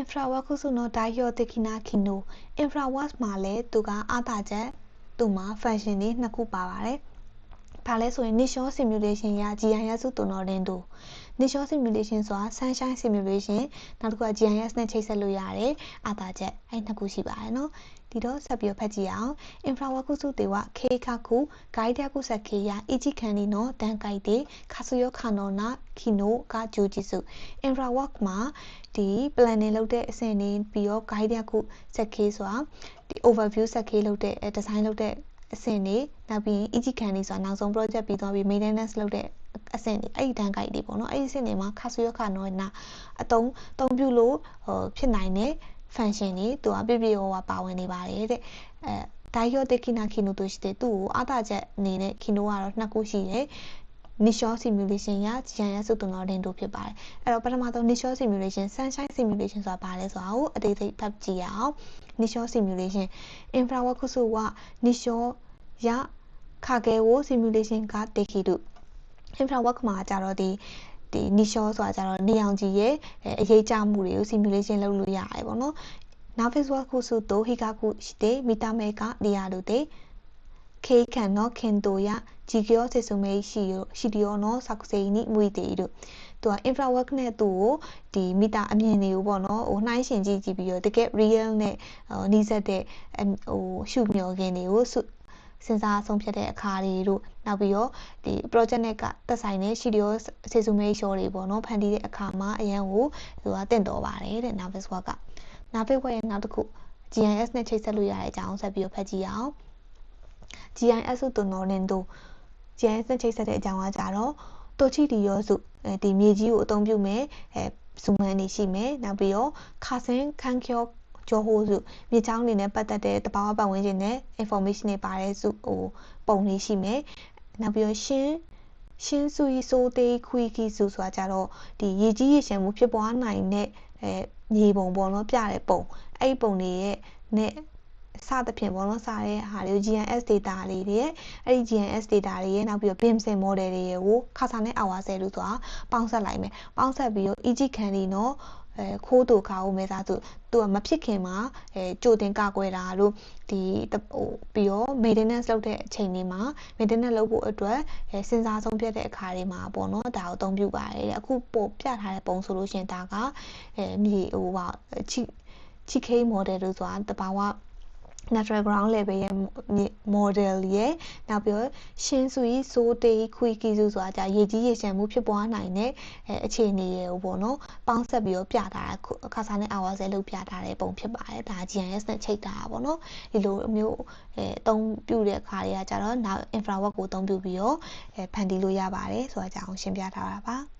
infrawork ခုစုနော်ဒါဟီယိုတခိနာခီနို infrawork မှာလည်းသူကအားသာချက်သူ့မှာ function တွေနှစ်ခုပါပါတယ် ဘာလဲဆိုရင် Nishon simulation ရ GIS စုတုံတော်တင်တူ Nishon simulation ဆိုတာ sunshine simulation နောက်တစ်ခုက GIS နဲ့ချိတ်ဆက်လို့ရတယ်အားသာချက်အဲ့နှစ်ခုရှိပါတယ်နော်ဒီတော့ဆက်ပြီးဖတ်ကြည့်အောင် infrawork ခုစုတေဝ K ခခု guide ခုဆက် K ရ ichi ခန်ဒီနော်တန် guide တေခါဆူယောခါနော်နာခီနိုကဂျိုဂျီစု infrawork မှာဒီ planning လုပ်တဲ့အဆင့်နေပြီးတော့ guide ခုဆက် K ဆိုတာဒီ overview ဆက် K လုပ်တဲ့ design လုပ်တဲ့ အဆင့်နေနောက်ပြီး EG ခံနေဆိုတာနောက်ဆုံး project ပြီးသွားပြီး maintenance လုပ်တဲ့အဆင့်တွေအဲ့ဒီတန်းကိုက်တွေပေါ့နော်အဲ့ဒီအဆင့်တွေမှာခါဆူရခနော်နာအတုံးတုံးပြုလို့ဟိုဖြစ်နိုင်တဲ့ function တွေသူကပြပြရောပါဝင်နေပါတယ်တဲ့အဲဒါရောတခိနာခီနိုတို့ရှိတဲ့သူ့ကိုအားသာချက်အနေနဲ့ခီနိုကတော့နှစ်ခုရှိတယ် Nishon simulation ရ GIS ဆိုတော့တင်တို့ဖြစ်ပါတယ်အဲ့တော့ပထမဆုံး Nishon simulation sunshine simulation ဆိုတာဘာလဲဆိုတာကိုအသေးစိတ်ဖတ်ကြည့်ရအောင် Nishon simulation infrawork ခုစုက Nishon ရခါကဲကို simulation ကတေခိတု infrawork မှာကြတော့ဒီဒီ Nishon ဆိုတာကြတော့နေအောင်ကြီးရဲ့အရေးကြမှုတွေကို simulation လုပ်လို့ရတယ်ပေါ့နော် Navis work ခုစုတော့ Hikaku ရှိတဲ့ mita mega နေရာတို့တဲ့ ခေခံနော်ခင်တိုရဂျီကယောစေဆုမေးရှိရောရှိဒီယောနော်စက်စေနိမွေတေတို့သူက infrawork နဲ့သူ့ကိုဒီမီတာအမြင်တွေကိုပေါ့နော်ဟိုနှိုင်းရှင်ကြည့်ကြည့်ပြီးတော့တကယ် real နဲ့ဟိုနီးစပ်တဲ့ဟိုရှုမျောခင်းတွေကိုစဉ်းစားဆုံးဖြတ်တဲ့အခါတွေတို့နောက်ပြီးတော့ဒီ project နဲ့ကသက်ဆိုင်တဲ့ studio စေစုမေး show တွေပေါ့နော်ဖန်တီးတဲ့အခါမှာအရန်ကိုသူကတင့်တော်ပါတယ်တဲ့ Navis work က Navis work ရဲ့နောက်တစ်ခု GIS နဲ့ချိတ်ဆက်လို့ရတဲ့အကြောင်းဆက်ပြီးတော့ဖတ်ကြည့်အောင် GIS ဆိုတော့နော်နင်တို့ GIS နဲ့ချိတ်ဆက်တဲ့အကြောင်းကကြတော့တိုချီဒီရောစုဒီမြေကြီးကိုအသုံးပြုမယ်အဲဇူမန်နေရှိမယ်နောက်ပြီးတော့ခါစင်းခန်းကျော်ကျော်ဟိုးစုမြေချောင်းတွေနဲ့ပတ်သက်တဲ့တဘာဝပတ်ဝန်းကျင်နဲ့ information တွေပါတဲ့စုဟိုပုံလေးရှိမယ်နောက်ပြီးတော့ရှင်းရှင်းစုရီဆိုတေးခွီကီစုဆိုတာကြတော့ဒီရေကြီးရေရှမ်းမှုဖြစ်ပွားနိုင်တဲ့အဲမြေပုံပေါ့နော်ပြတဲ့ပုံအဲ့ဒီပုံတွေရဲ့ နဲ့စသဖြင့်ပေါ့နော်စတဲ့ဟာတွေ GNS data လေးတွေရဲ့အဲ့ဒီ GNS data တွေရဲ့နောက်ပြီးတော့ BIM sim model တွေရဲ့ကိုခါစာနဲ့ hour 10လို့ဆိုတာပေါင်းဆက်လိုက်မယ်ပေါင်းဆက်ပြီးတော့ EG ခံဒီနော်အဲခိုးတူခါဦးမဲသားသူသူကမဖြစ်ခင်မှာအဲကြိုတင်ကကွယ်တာလို့ဒီဟိုပြီးတော့ maintenance လုပ်တဲ့အချိန်တွေမှာ maintenance လုပ်ဖို့အတွက်အဲစဉ်းစားဆုံးဖြတ်တဲ့အခါတွေမှာပေါ့နော်ဒါကိုအသုံးပြုပါတယ်တဲ့အခုပို့ပြထားတဲ့ပုံဆိုလို့ရှင်ဒါကအဲမြေဟိုပါချီချီခေး model လို့ဆိုတာတဘာဝ natural ground level ရဲ့ model ရဲ့နောက်ပြီးတော့ရှင်းစုကြီးစိုးတေးခွီကီစုဆိုတာကြာရေကြီးရေရှမ်းမှုဖြစ်ပွားနိုင်တဲ့အခြေအနေရေကိုပေါ့နော်ပေါင်းဆက်ပြီးတော့ပြထားတာအခါစားနဲ့ hour ဆဲလို့ပြထားတဲ့ပုံဖြစ်ပါတယ်ဒါ GIS နဲ့ချိန်ထားတာပေါ့နော်ဒီလိုမျိုးအဲအသုံးပြုတဲ့အခါတွေကကြတော့နောက် infrawork ကိုအသုံးပြုပြီးတော့အဲဖန်တီးလို့ရပါတယ်ဆိုတာကြောင့်ရှင်းပြထားတာပါ